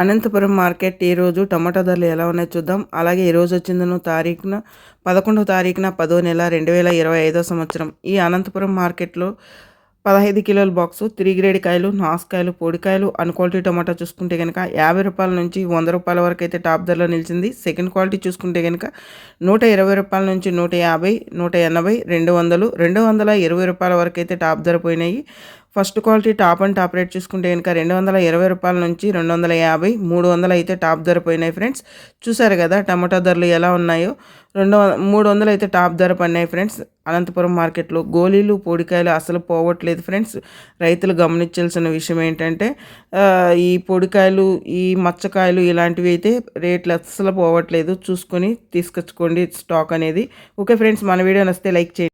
Anantapuram market ఈరోజు టమాటా ధరలు ఎలా ఉన్నాయో చూద్దాం. అలాగే ఈరోజు వచ్చిందను తారీఖున పదకొండవ తారీఖున పదో నెల రెండు వేల ఇరవై ఐదో సంవత్సరం. ఈ అనంతపురం మార్కెట్లో పదహైదు కిలోల బాక్సు త్రీ గ్రేడ్ కాయలు నాసుకాయలు పొడికాయలు అన్ క్వాలిటీ టమాటా చూసుకుంటే కనుక యాభై రూపాయల నుంచి వంద రూపాయల వరకు అయితే టాప్ ధరలో నిలిచింది. సెకండ్ క్వాలిటీ చూసుకుంటే కనుక నూట ఇరవై రూపాయల నుంచి నూట యాభై నూట ఎనభై రెండు వందలు రెండు వందల ఇరవై రూపాయల వరకు అయితే టాప్ ధర పోయినాయి. First quality top and top rate చూసుకుంటే కనుక రెండు వందల ఇరవై రూపాయల నుంచి రెండు వందల యాభై మూడు వందలు అయితే టాప్ ధర పోయినాయి ఫ్రెండ్స్. చూసారు కదా టమాటా ధరలు ఎలా ఉన్నాయో? రెండు మూడు వందలు అయితే టాప్ ధర పడినాయి ఫ్రెండ్స్. అనంతపురం మార్కెట్లో గోళీలు పొడికాయలు అసలు పోవట్లేదు ఫ్రెండ్స్. రైతులు గమనించాల్సిన విషయం ఏంటంటే ఈ పొడికాయలు ఈ మచ్చకాయలు ఇలాంటివి అయితే రేట్లు అస్సలు పోవట్లేదు. చూసుకొని తీసుకొచ్చుకోండి స్టాక్ అనేది. ఓకే ఫ్రెండ్స్ మన వీడియో నచ్చితే లైక్ చేయండి.